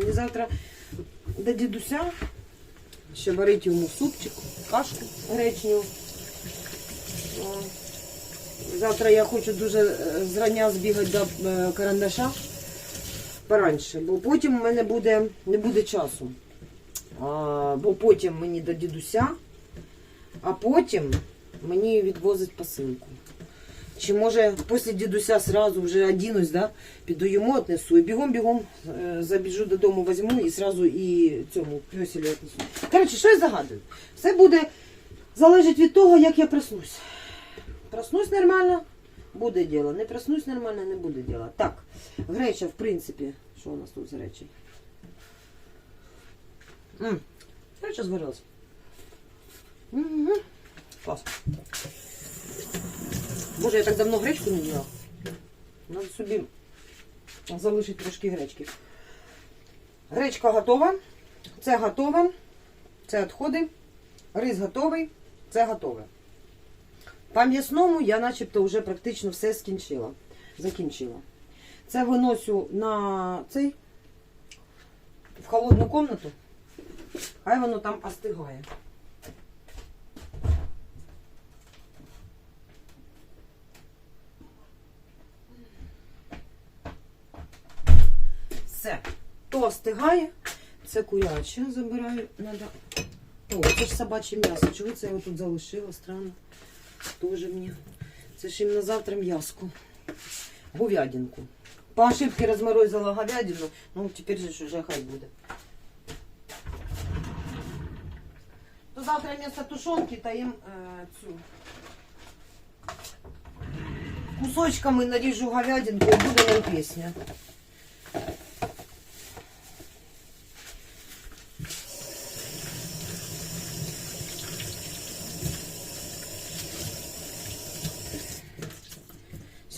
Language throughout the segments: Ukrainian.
Мені завтра до дідуся ще варити йому супчик, кашку гречню. Завтра я хочу дуже е, зрання збігати до е, карандаша пораньше, бо потім у мене буде, не буде часу. А, бо потім мені до дідуся, а потім мені відвозить посилку. Чи може після дідуся сразу вже одінусь, да? піду йому отнесу і бігом-бігом е, забіжу додому, візьму і сразу і цьому пьоселю отнесу. Коротше, що я загадую? Все буде залежить від того, як я проснусь. Проснусь нормально, буде діло. Не проснусь нормально, не буде діла. Так, греча, в принципі, що у нас тут з гречею? М, Греча зварилась. Угу. Клас. Боже, я так давно гречку не їла. Надо собі залишити трошки гречки. Гречка готова. Це готово. Це відходи. Рис готовий. Це готове. По м'ясному я начебто вже практично все скінчила. Закінчила. Це виносю на цей в холодну комнату. Хай воно там остигає. Все. То остигає. Це куряче забираю. Надо... О, це ж собаче м'ясо. Чого це я його тут залишила? Странно. Тоже мені. Це ж їм на завтра м'яску. Говядинку. По ошибке розморозила говядину, ну тепер же уже хай буде. То завтра вместо тушонки та їм е, цю. Кусочками наріжу говядинку і буде нам пісня.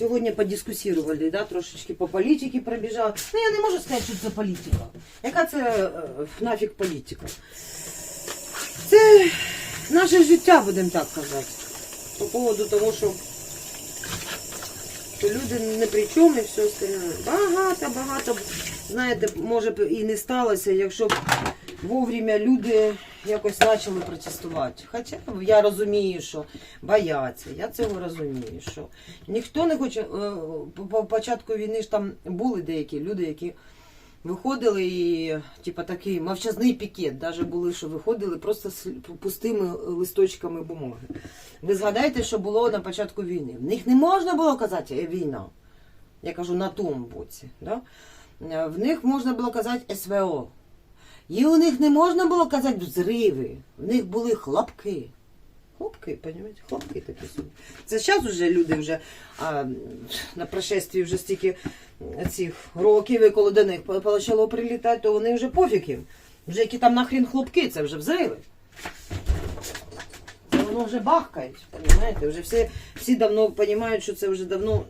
Сьогодні подискусували, да, трошечки по політиці пробіжали. Ну, я не можу сказати, що це політика. Яка це е, нафіг політика? Це наше життя, будемо так казати. По поводу того, що, що люди не при чому і все остальне. Багато, багато, знаєте, може б і не сталося, якщо б вовремя люди якось почали протестувати. Хоча я розумію, що бояться, я цього розумію, що ніхто не хоче. е, По по початку війни ж там були деякі люди, які виходили і, типа, такий мовчазний пікет, навіть були, що виходили просто з пустими листочками бумаги. Ви згадайте, що було на початку війни. В них не можна було казати «Е, війна. Я кажу на тому боці. Да? Е, В них можна було казати СВО. І у них не можна було казати взриви. В них були хлопки. Хлопки, розумієте? Хлопки такі собі. Це зараз вже люди вже а, на прошестві вже стільки цих років, і коли до них почало прилітати, то вони вже пофіг їм. Вже які там нахрін хлопки, це вже взриви. Це воно вже бахкає, розумієте? Вже всі, всі давно розуміють, що це вже давно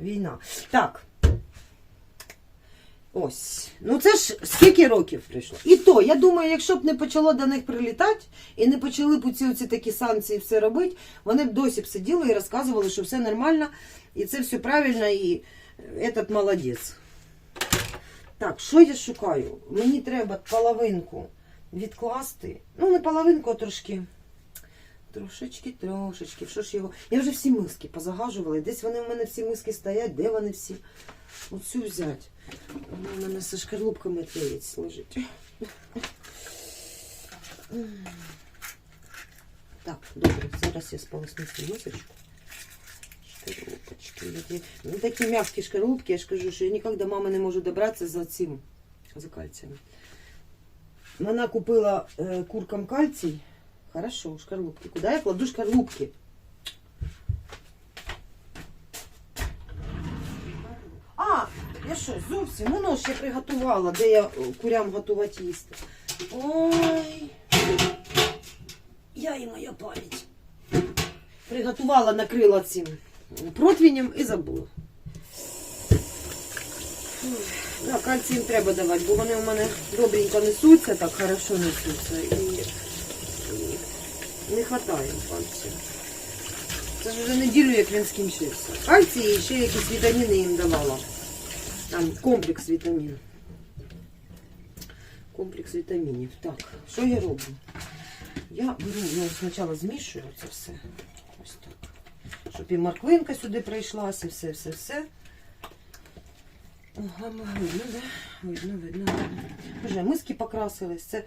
війна. Так. Ось. Ну це ж скільки років прийшло. І то, я думаю, якщо б не почало до них прилітати і не почали б ці оці такі санкції все робити, вони б досі б сиділи і розказували, що все нормально, і це все правильно, і этот молодець. Так, що я шукаю? Мені треба половинку відкласти. Ну, не половинку, а трошки. Трошечки, трошечки. Що ж його? Я вже всі миски позагажувала. Десь вони в мене всі миски стоять, де вони всі? Оцю взяти. Вона у мене зі шкарлупками яєць лежить. Так, добре, зараз я сполосну цю мисочку. Шкарлупочки. Ну, такі м'які шкарлупки, я ж кажу, що я ніколи до мами не можу добратися за цим, за кальцієм. Вона купила е, куркам кальцій. Хорошо, шкарлупки. Куди я кладу шкарлупки? А, я що, зовсім воно ще приготувала, де я е, курям готувати їсти. Ой. Я і моя пам'ять. Приготувала, накрила цим противнем і забула. Да, кальцій їм треба давати, бо вони у мене добренько несуться, так хорошо несуться. І не вистачає кальцію. Це ж вже неділю, як він скінчився. Кальцій і ще якісь вітаміни їм давала. Там комплекс вітамін. комплекс вітамінів. Так, що я роблю? Я беру, ну, спочатку змішую це все. Ось так. Щоб і морквинка сюди прийшлася, все, все, все. Ага, видно, да? Видно, видно. видно. Вже миски покрасились. Це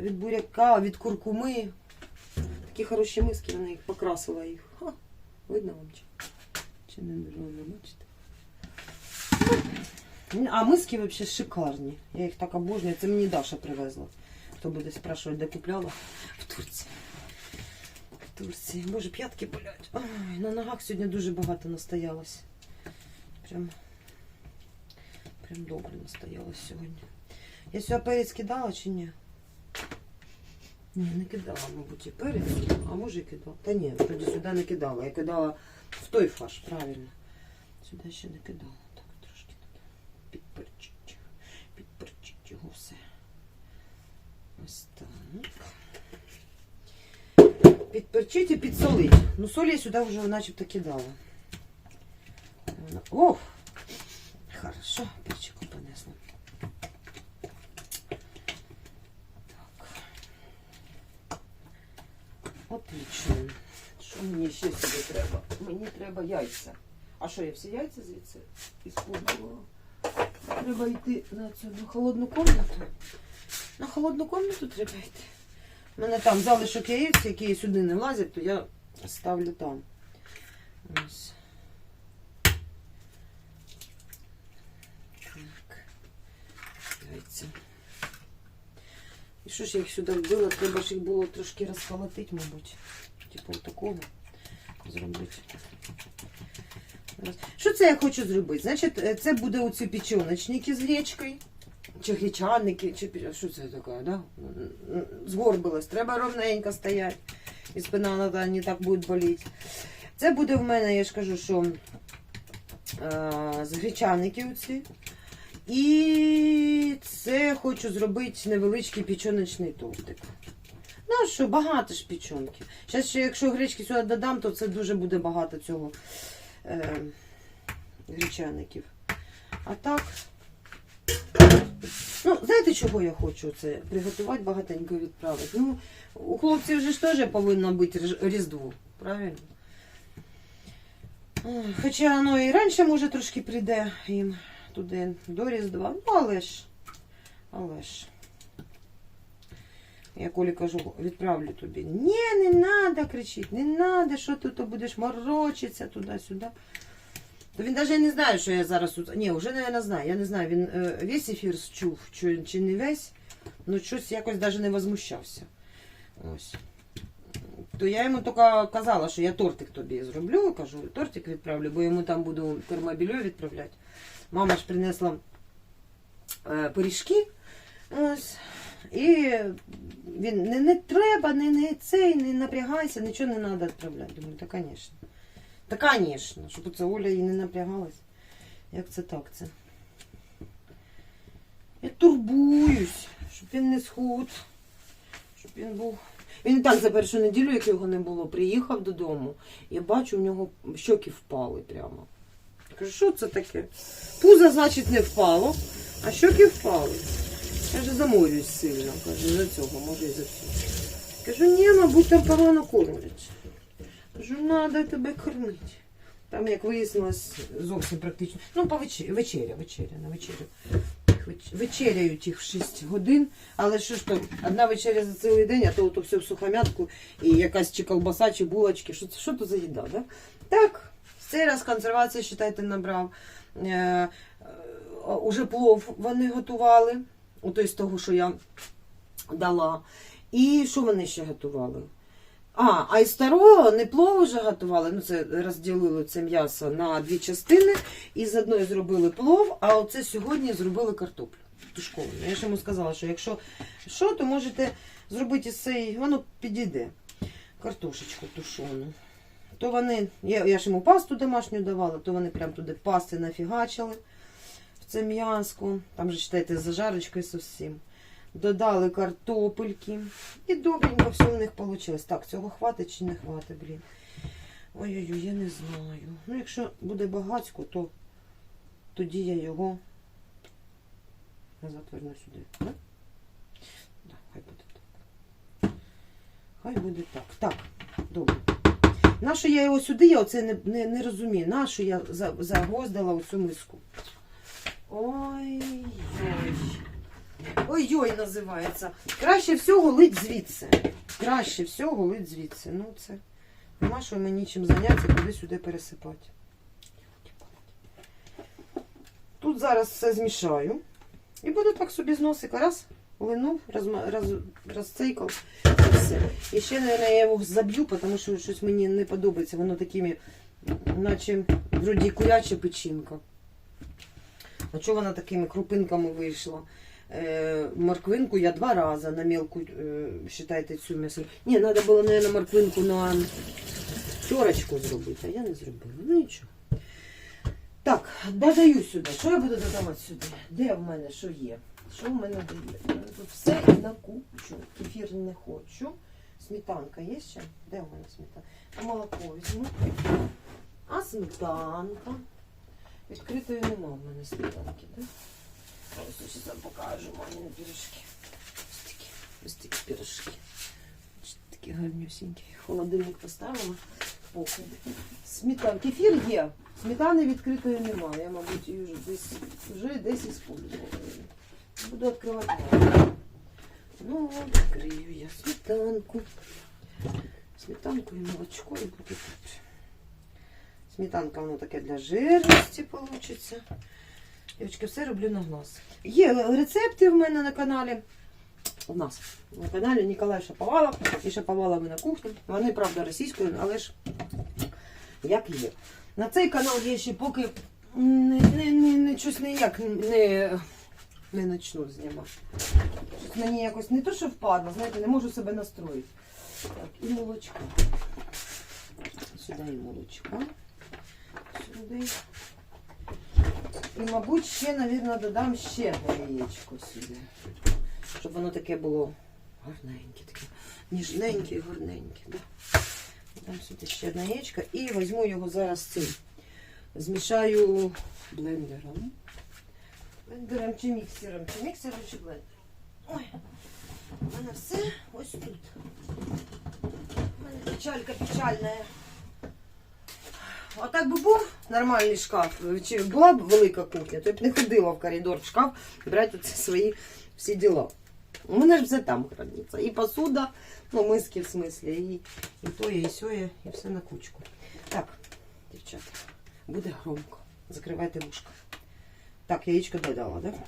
від буряка, від куркуми. Такі хороші миски, вона їх покрасила їх. Ха, видно вам чи? Чи не видно, бачите? Ну, А миски взагалі шикарні. Я їх так обожнюю. Це мені Даша привезла. Хто буде спрашувати, де купляла? В Турції. В Турції. Боже, п'ятки болять. Ой, на ногах сьогодні дуже багато настоялось. Прям, прям добре настоялось сьогодні. Я сюди перець кидала чи ні? Ні, не кидала, мабуть, і перець, а може і кидала. Та ні, тоді сюди не кидала. Я кидала в той фарш, правильно. Сюди ще не кидала. Так, трошки треба підперчити. Підперчити його все. Ось так. Підперчити і підсолити. Ну, соль я сюди вже начебто кидала. Ох! Хорошо, перчику понесла. Так. Отлично. Що мені ще сюди треба? Мені треба яйця. А що, я всі яйця звідси іспользувала? Треба йти на цю на холодну комнату. На холодну комнату треба йти. У мене там залишок яєць, які сюди не влазять, то я ставлю там. Ось. Так. Яйця. Що ж я їх сюди вбила? Треба ж їх було трошки розхолотити, мабуть. Типу такого зробити. Що це я хочу зробити? Значить, е, це буде оці печоночники з гречкою. Чи гречаники, чи що це таке, да? Згорбилось. Треба ровненько стояти. І спина надо, не так буде боліти. Це буде в мене, я ж кажу, що е, з гречаники оці. І це хочу зробити невеличкий печоночний тортик. Ну що, багато ж печонки. Зараз ще, якщо гречки сюди додам, то це дуже буде багато цього е, гречаників. А так. Ну, знаєте, чого я хочу це? Приготувати багатенько відправити. Ну, у хлопців же ж теж повинно бути Різдво, правильно? Хоча воно і раніше, може, трошки прийде їм туди до Різдва. Ну, але ж. Але ж. Я Колі кажу, відправлю тобі. Ні, не треба кричить, не треба, що ти то будеш морочитися туди-сюди. То він навіть не знає, що я зараз тут. Ні, вже не знаю. Я не знаю, він е, весь ефір чув, чи не весь, ну щось якось навіть не возмущався. Ось. То я йому тільки казала, що я тортик тобі зроблю, кажу, тортик відправлю, бо йому там буду термобільо відправляти. Мама ж принесла е, пиріжки. Ось. І він не, не треба, не, не цей, не напрягайся, нічого не треба відправляти. Думаю, та, звісно. Та, звісно, щоб це Оля і не напрягалась. Як це так це? Я турбуюсь, щоб він не схуд, щоб він був. Він так за першу неділю, як його не було, приїхав додому. Я бачу, у нього щоки впали прямо. Я кажу, що це таке? Пузо, значить, не впало, а щоки впали. Я вже заморююсь сильно, кажу, за цього, може і за цього. Кажу, ні, мабуть, там погано кормлять. Кажу, треба тебе кормити. Там, як вияснилось, зовсім практично. Ну, по вечері, вечеря, вечеря, на вечерю. Вечеряють їх в 6 годин, але що ж то, одна вечеря за цілий день, а то, то все в сухомятку і якась чи колбаса, чи булочки. Що, що то за їда, да? Так, цей раз консервація, вважайте, набрав. Е, е, уже плов вони готували, ото з того, що я дала. І що вони ще готували? А, а із старого не плов вже готували. Ну, це розділили це м'ясо на дві частини. І з одної зробили плов, а оце сьогодні зробили картоплю тушковану. Я ж йому сказала, що якщо що, то можете зробити цієї, воно підійде. Картошечку тушону. То вони, я, я ж йому пасту домашню давала, то вони прям туди пасти нафігачили це цем'янську, там же, читайте, з зажарочкою зовсім. Додали картопельки. І добренько все в них вийшло. Так, цього хватить чи не хватить, блін. Ой-ой-ой, я не знаю. Ну, якщо буде багатько, то тоді я його назад верну сюди. Ну? Да? хай буде так. Хай буде так. Так, добре. Нащо я його сюди, я оце не не, не розумію. Нащо я загвоздила оцю миску? Ой-ой. Ой-ой, називається. Краще всього лить звідси. Краще всього лить звідси. Ну, це. Нема що мені чим зайнятися, куди сюди пересипати. Тут зараз все змішаю. І буду так собі з носика. Раз, линув, розма- роз, розцейкав. І все. І ще, мабуть, я його заб'ю, тому що щось мені не подобається. Воно такими, наче вроді куряча печінка. А чого вона такими крупинками вийшла? Е, морквинку я два рази на мелку, е, цю м'ясо. Ні, треба було, мабуть, морквинку на терочку зробити, а я не зробила. Ну нічого. Так, додаю сюди. Що я буду додавати сюди? Де в мене що є? Що в мене мене Тут все на кучу. Кефір не хочу. Сметанка є ще? Де в мене сметанка? Молоко візьму. А сметанка. Відкритої нема в мене сметанки, да? Ось я покажу мамі пірожки. Ось такі, ось такі пірожки. Такі гарнюсінькі. Холодильник поставила. Похуй. Сметан. Кефір є. Сметани відкритої немає. Я, мабуть, її вже десь, вже десь іспользувала. Буду відкривати. Ну, відкрию я сметанку. Сметанку і молочко і буду тут. Сметанка воно таке для жирності получиться. Дівчатки, все роблю на глаз. Є рецепти в мене на каналі. У нас на каналі Ніколай Шаповалов і Шаповалов на кухні. Вони, правда, російською, але ж як є. На цей канал я ще поки не, не, не, не, щось ніяк не, не почну знімати. Щось мені якось не то, що впадло, знаєте, не можу себе настроїти. Так, і молочко. Сюди і молочко. Сюди. І, мабуть, ще, мабуть, додам ще яєчко сюди. Щоб воно таке було гарненьке, таке ніжненьке і гарненьке. Да? Дам сюди ще одне яєчко і візьму його зараз цим. Змішаю блендером. Блендером чи міксером? Чи міксером, чи блендером? Ой, у мене все ось тут. У мене печалька печальна. А так би був нормальний шкаф, чи була б велика кухня, то я б не ходила в коридор в шкаф брати оці свої всі діла. У мене ж все там храниться. І посуда, ну, миски в смислі, і, і то, і сьоє, і все на кучку. Так, дівчата, буде громко. Закривайте вушка. Так, яєчко додала, так? Да?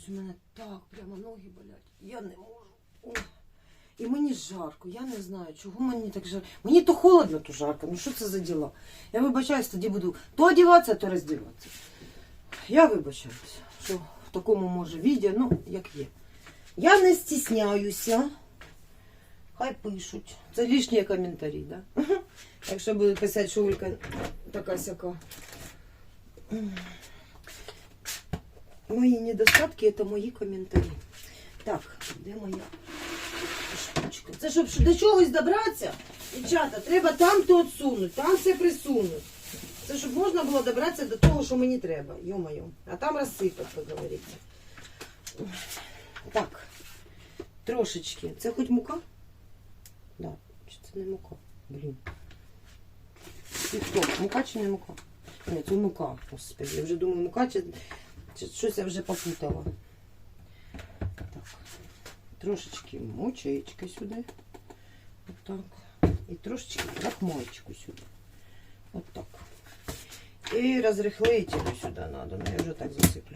Щось у мене так, прямо ноги болять. Я не можу. Ой. І мені жарко, я не знаю, чого мені так жарко. Мені то холодно, то жарко. Ну що це за діла? Я вибачаюсь, тоді буду то одягатися, то роздіватися. Я вибачаюсь, що в такому може відео, ну, як є. Я не стісняюся. Хай пишуть. Це лишні коментарі, да? Якщо будуть писати, що Олька така сяка. Мої недостатки це мої коментарі. Так, де моя штучка? Це щоб до чогось добратися, дівчата, треба там то відсунути, там все присунути. Це щоб можна було добратися до того, що мені треба. Йо-моє. А там розсипати, як говориться. Так, трошечки. Це хоч мука? Да. Чи це не мука? Блін. Хто? Мука чи не мука? Ні, це мука. Господи, я вже думаю, мука чи щось я вже попутала. Так. Трошечки мочечки сюди. Отак. І трошечки крахмальчику сюди. Отак. І розрихлить його сюди треба. Ну, я вже так засиплю.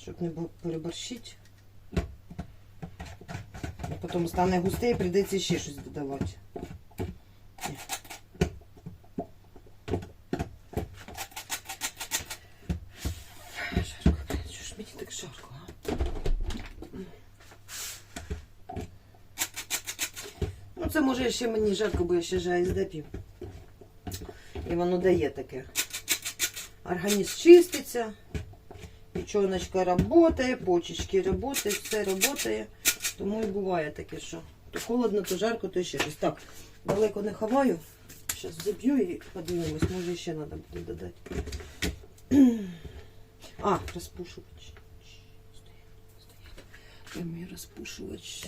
Щоб не бу- переборщити. Потім стане густий і прийдеться ще щось додавати. Ну, це може ще мені жарко, бо я ще ЖСД п'ю. І воно дає таке. Організм чиститься, печоночка працює, почечки працюють, все працює. Тому і буває таке, що то холодно, то жарко, то ще щось. Так, далеко не ховаю. Зараз заб'ю і подивимось, може ще треба буде додати. А, розпушувач. Стоять, стоять. Мій розпушувач?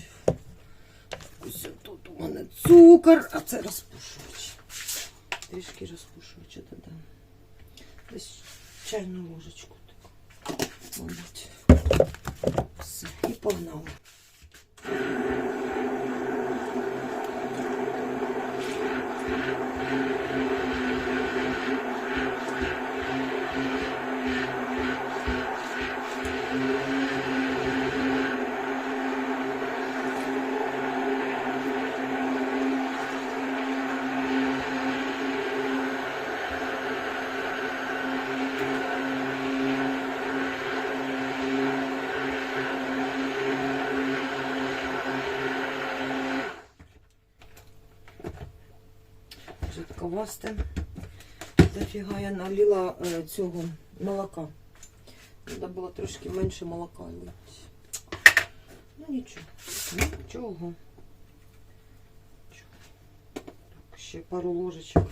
Ось тут у мене цукор, а це розпушувач. Трішки розпушувача додам. Десь чайну ложечку таку. Мабуть. Все, і погнали. Жидковасте. Зафіга я налила е, цього молока. Треба було трошки менше молока лити. Ну нічого. Нічого. Так, ще пару ложечок.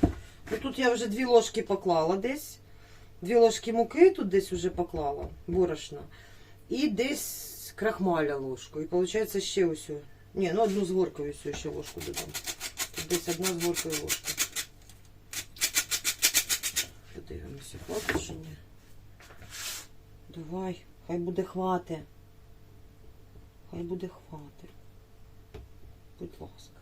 Ну, тут я вже дві ложки поклала десь. Дві ложки муки тут десь вже поклала, борошна. І десь крахмаля ложку. І виходить ще ось. Ні, ну одну з горкою ще ложку додам. Тут десь одна з горкою ложка. Подивимося, хватить чи ні? Давай, хай буде хвати. Хай буде хвати. Будь ласка.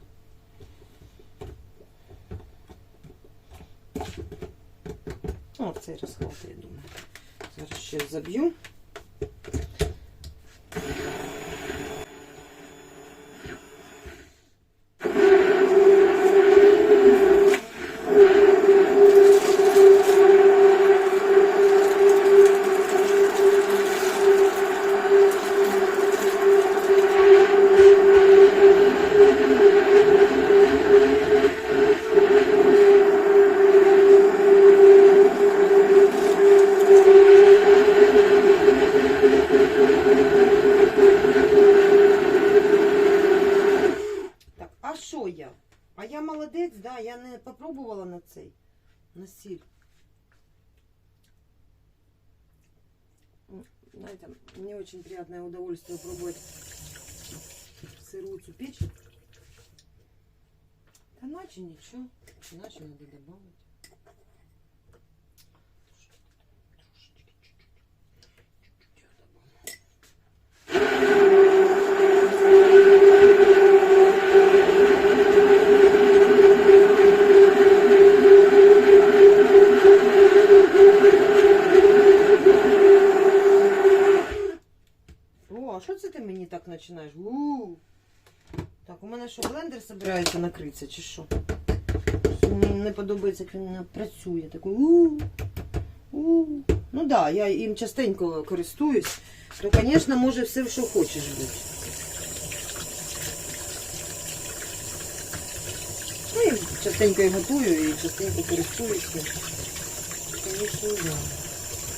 О, цей раз хватить, я думаю. Зараз ще заб'ю. Попробувала на сіль. Знаете, мне очень приятное удовольствие пробовать сырую цю печь. Да наче ничего, иначе надо добавить. Чуть-чуть. Що це ти мені так починаєш? у Так, у мене що, блендер збирається накритися, чи що? Мені не подобається, як він працює. Такий у-у-у. Ну так, да, я їм частенько користуюсь, то, звісно, може все, що хочеш бути. Ну, і частенько і готую, і частенько користуюся. Звісно, да.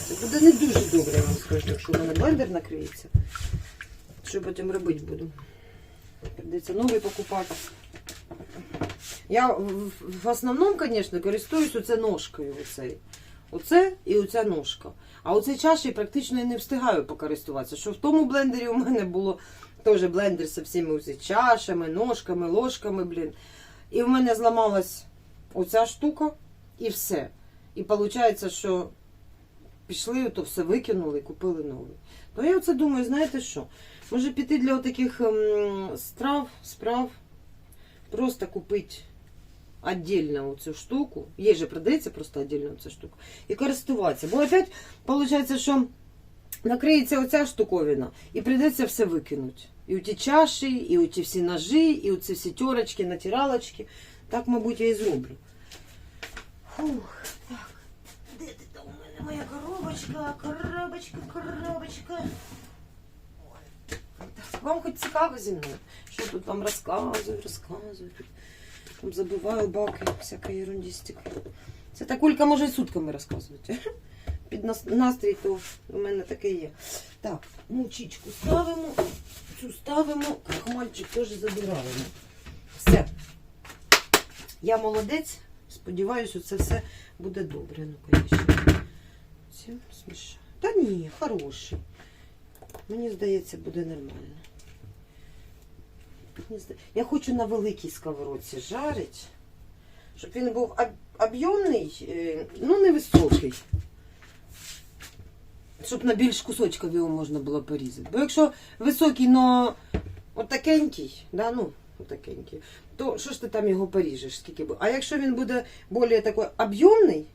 Це буде не дуже добре, я вам скажу, якщо в мене блендер накриється. Що потім робити буду? Придеться новий покупати. Я в, основному, звісно, користуюсь оце ножкою. Оцей. Оце і оця ножка. А оцей чаші практично я не встигаю покористуватися. Що в тому блендері у мене було теж блендер з всіми чашами, ножками, ложками, блін. І в мене зламалась оця штука і все. І виходить, що пішли, то все викинули і купили новий. То я оце думаю, знаєте що? Може піти для таких страв, справ, просто купити отдельно оцю штуку, є же продається просто отдельно ця штука, і користуватися. Бо опять виходить, що накриється оця штуковина, і прийдеться все викинути. І ті чаші, і ті всі ножі, і у ці всі терочки, натиралочки. Так, мабуть, я і зроблю. Фух, так. Де ти там у мене моя коробочка, коробочка, коробочка. Вам хоч цікаво зі мною? Що тут там розказую, розказую. Тут там забиваю баки, всяка ерундістика. Це так Олька може і сутками розказувати. Під настрій, то у мене таке є. Так, мучичку ставимо, цю ставимо, крахмальчик теж забираємо. Все. Я молодець. Сподіваюся, це все буде добре. Ну, звісно. Це смішно. Та ні, хороший. Мені здається, буде нормально. Я хочу на великій сковородці жарити, щоб він був об'ємний, е, ну невисокий. Щоб на більш кусочків його можна було порізати. Бо якщо високий, но отакенький, да, ну, отакенький, то що ж ти там його поріжеш, скільки буде? А якщо він буде більш такий об'ємний,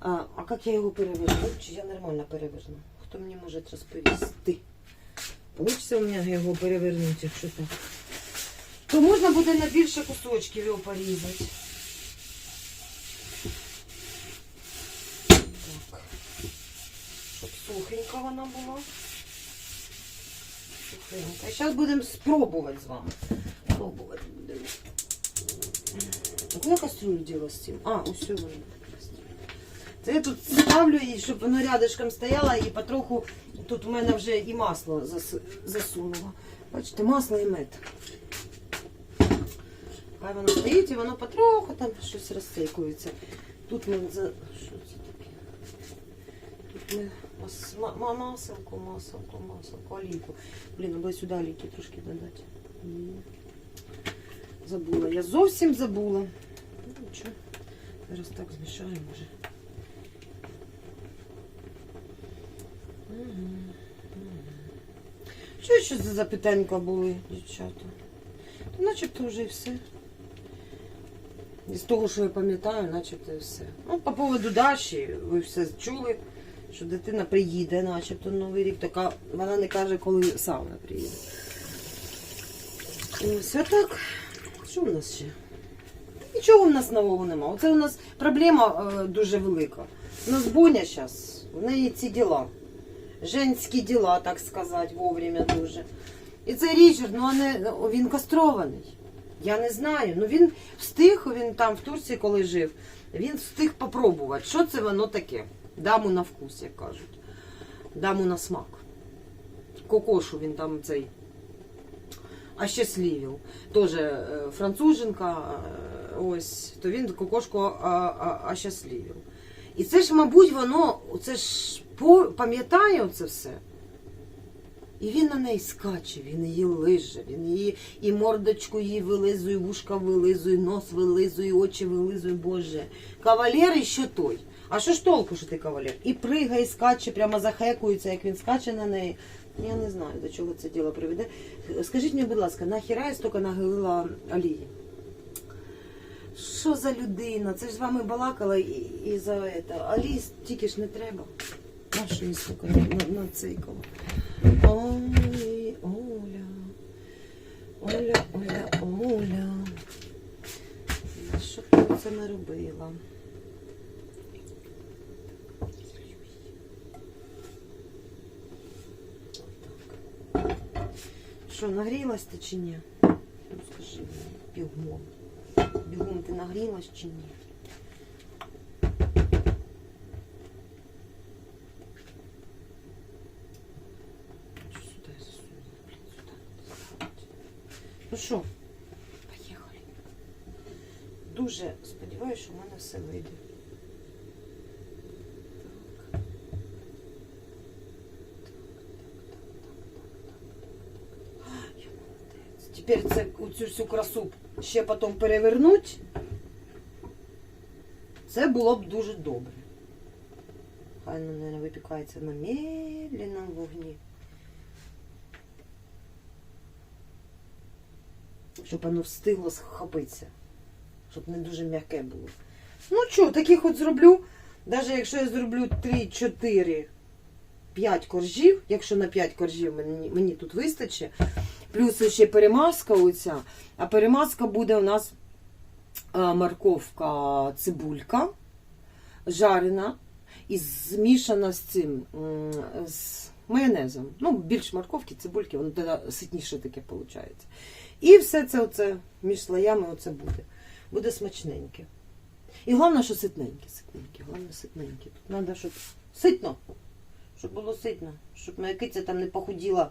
а, а як я його переверну? Чи я нормально переверну? Хто мені може розповісти? Получиться у мене його перевернути, якщо так. То можна буде на більше кусочків його порізати. Так. Щоб сухенька вона була. Сухенька. Зараз будемо спробувати з вами. Пробувати будемо. А куди кастрюлю діла з цим? А, ось вона. Це я тут ставлю її, щоб воно рядышком стояло і потроху тут у мене вже і масло засунуло. Бачите, масло і мед. Хай воно стоїть і воно потроху там щось розсейкується. Тут ми за. Що це таке? Тут ми мас... ма- ма- маселку, маселку, маселку, олійку. Блін, треба сюди олійки трошки додати. Забула. Я зовсім забула. Ну. Зараз так змішаємо вже. Що ще за запитанька були, дівчата? Та начебто вже і все. З того, що я пам'ятаю, начебто і все. Ну, по поводу Даші, ви все чули, що дитина приїде, начебто Новий рік, така вона не каже, коли саме приїде. Ось а так. Що в нас ще? Нічого в нас нового нема. Оце у нас проблема е, дуже велика. У нас Боня зараз, в неї ці діла. Женські діла, так сказати, вовремя дуже. І цей Річард, ну а не, він кастрований. Я не знаю. Ну він встиг, він там в Турції, коли жив, він встиг попробувати, що це воно таке. Даму на вкус, як кажуть. Даму на смак. Кокошу він там цей ощасливив. Тоже е, француженка, е, ось, то він кокошку а, а, ощасливив. І це ж, мабуть, воно, це ж пам'ятає оце все. І він на неї скаче, він її лиже, він її і мордочку її вилизує, вушка вилизує, нос вилизує, очі вилизує, боже. Кавалер і що той. А що ж толку, що ти кавалер? І пригає, і скаче, прямо захекується, як він скаче на неї. Я не знаю, до чого це діло приведе. Скажіть мені, будь ласка, нахіра я стільки нагалила олії? Що за людина? Це ж з вами балакала і, і за це. Олії тільки ж не треба. А що я стільки на, нацикала? Ой, Оля, Оля, Оля, Оля. На Що ти це наробила? Так. Що, нагрілась ти чи ні? Ну скажи бігом. Бігом ти нагрілась чи ні? Що сюди я засунула? Блін, сюди надо засунути. Ну що, поїхали. Дуже сподіваюся, що в мене все вийде. Тепер це цю всю красу ще потім перевернуть. Це було б дуже добре. Хай мабуть, випікається на медленному вогні. Щоб воно встигло схопитися. щоб не дуже м'яке було. Ну що, таких от зроблю. Навіть якщо я зроблю 3, 4, 5 коржів, якщо на 5 коржів мені, мені тут вистачить, плюс ще перемазка оця, а перемазка буде у нас а, морковка, цибулька жарена і змішана з цим, з майонезом. Ну, більш морковки, цибульки, воно тоді ситніше таке виходить. І все це оце між слоями оце буде. Буде смачненьке. І головне, що ситненьке, ситненьке, головне ситненьке. Тут треба, щоб ситно. Щоб було ситно. Щоб моя киця там не похуділа.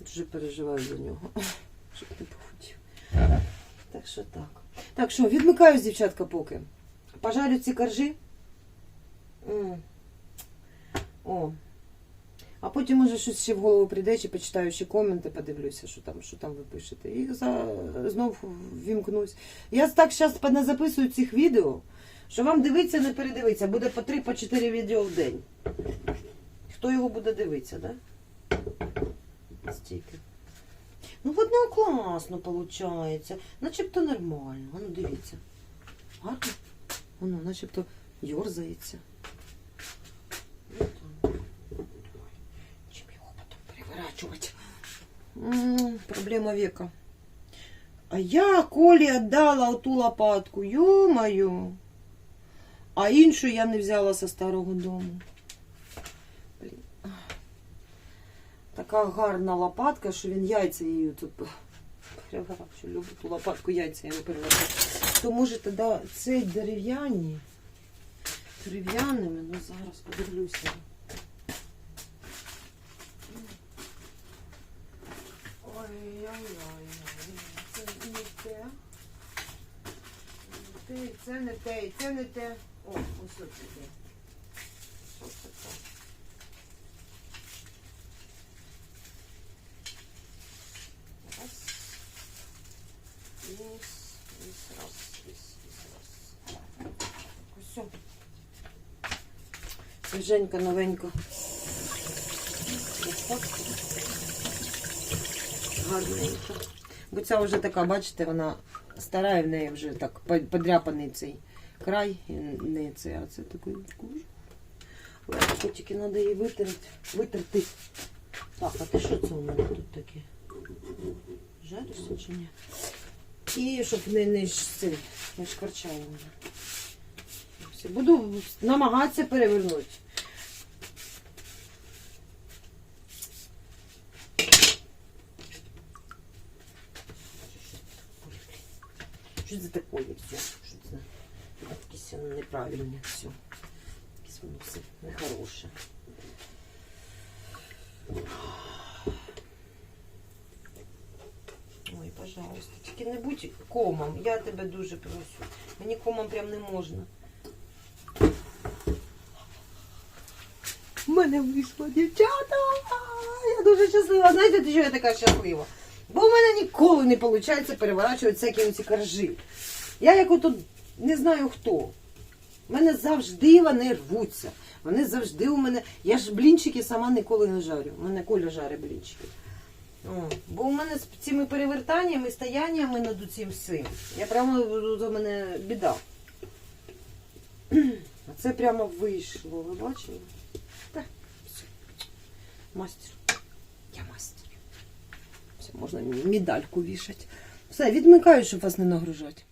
Дуже переживаю за нього. Щоб не похудів. Так що так. Так що, відмикаюсь, дівчатка, поки. Пожарю ці коржі. О. А потім, може, щось ще в голову прийде, чи почитаю ще коменти, подивлюся, що там, що там ви пишете. І за... знов вімкнусь. Я так зараз не записую цих відео, що вам дивитися, не передивитися. Буде по 3 по 4 відео в день. Хто його буде дивитися, да? Стільки. Ну, в одного класно виходить. Начебто нормально. А ну дивіться. Гарно? Воно начебто йорзається. Ну, там. Чим його потім переворачувати? М, Проблема века. А я Колі віддала оту лопатку. Ё-моё. А іншу я не взяла со старого дому. Блін. Така гарна лопатка, що він яйця її тут переворачує. Люблю ту лопатку яйця йому переворачую. То може тоді цей дерев'яні. Дерев'яними, ну зараз подивлюся. Ой-ой-ой. Це не те. Те, це не те, і це не те. О, ось. Ось таке. Раз. Вниз, вниз, раз, вниз, вниз, раз. Ось. Свіженька, новенька. Ось так. Гарненько. Бо ця вже така, бачите, вона стара в неї вже так подряпаний цей край. Не це, а це такий. Легко тільки треба її витерти. витерти. Так, а ти що це у мене тут таке? Жаришся чи ні? І щоб не, не, цей, не шкварчало. Буду намагатися перевернути. Що це таке все? Що це? Якесь воно неправильне все. Якесь воно все нехороше. Ой, пожалуйста, тільки не будь комом. Я тебе дуже прошу. Мені комом прям не можна. У мене вийшло, дівчата! Я дуже щаслива. Знаєте, чого я така щаслива? Бо в мене ніколи не виходить переворачувати всякі ці коржі. Я як ото не знаю хто. У мене завжди вони рвуться. Вони завжди у мене. Я ж блінчики сама ніколи не жарю. У мене Коля жарить блінчики. О, бо у мене з цими перевертаннями, стояннями над цим всім. Я прямо до мене біда. А це прямо вийшло. Ви бачили? Так, все. Мастер. Я мастер. Можна медальку вішати. Все, відмикаю, щоб вас не нагружати.